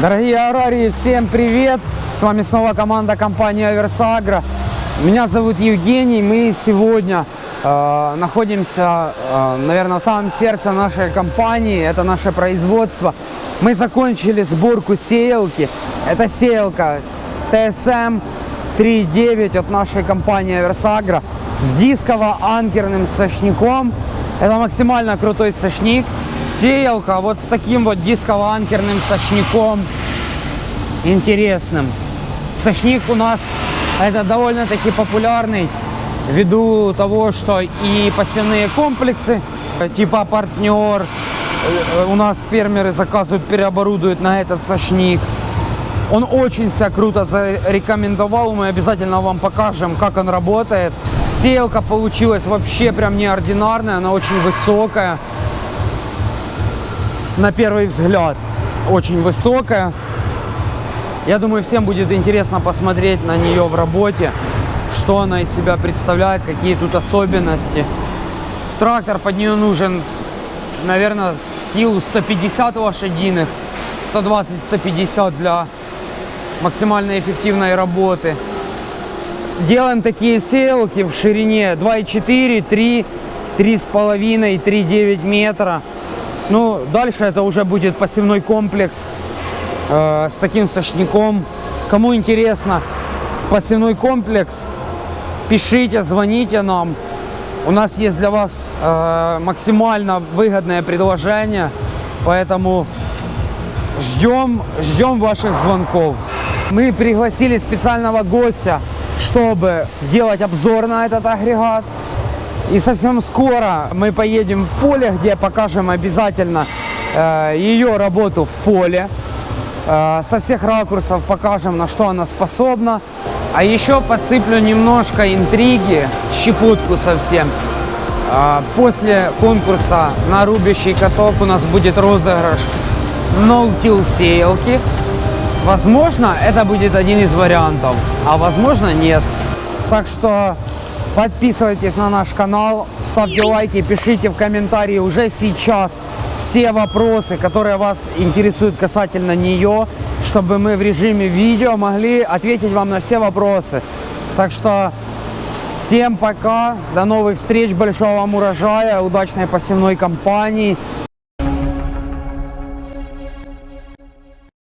Дорогие аграрии, всем привет! С вами снова команда компании Аверсагро. Меня зовут Евгений. Мы сегодня э, находимся, э, наверное, в самом сердце нашей компании. Это наше производство. Мы закончили сборку сеялки. Это сеялка TSM 3.9 от нашей компании Аверсагро с дисково-анкерным сошником. Это максимально крутой сошник. Сеялка вот с таким вот дисково-анкерным сошником интересным. Сошник у нас это довольно-таки популярный ввиду того, что и посевные комплексы типа партнер э, у нас фермеры заказывают, переоборудуют на этот сошник. Он очень себя круто зарекомендовал, мы обязательно вам покажем, как он работает. Сеялка получилась вообще прям неординарная, она очень высокая. На первый взгляд очень высокая. Я думаю, всем будет интересно посмотреть на нее в работе, что она из себя представляет, какие тут особенности. Трактор под нее нужен, наверное, силу 150 лошадиных, 120-150 для максимально эффективной работы. Делаем такие сеялки в ширине 2,4, 3, 3,5, 3,9 метра. Ну, дальше это уже будет посевной комплекс э, с таким сошником. Кому интересно посевной комплекс, пишите, звоните нам. У нас есть для вас э, максимально выгодное предложение, поэтому ждем, ждем ваших звонков. Мы пригласили специального гостя, чтобы сделать обзор на этот агрегат. И совсем скоро мы поедем в поле, где покажем обязательно э, ее работу в поле. Э, со всех ракурсов покажем, на что она способна. А еще подсыплю немножко интриги, щепотку совсем. Э, после конкурса на рубящий каток у нас будет розыгрыш no-till сеялки. Возможно, это будет один из вариантов, а возможно нет. Так что Подписывайтесь на наш канал, ставьте лайки, пишите в комментарии уже сейчас все вопросы, которые вас интересуют касательно нее, чтобы мы в режиме видео могли ответить вам на все вопросы. Так что всем пока, до новых встреч, большого вам урожая, удачной посевной кампании.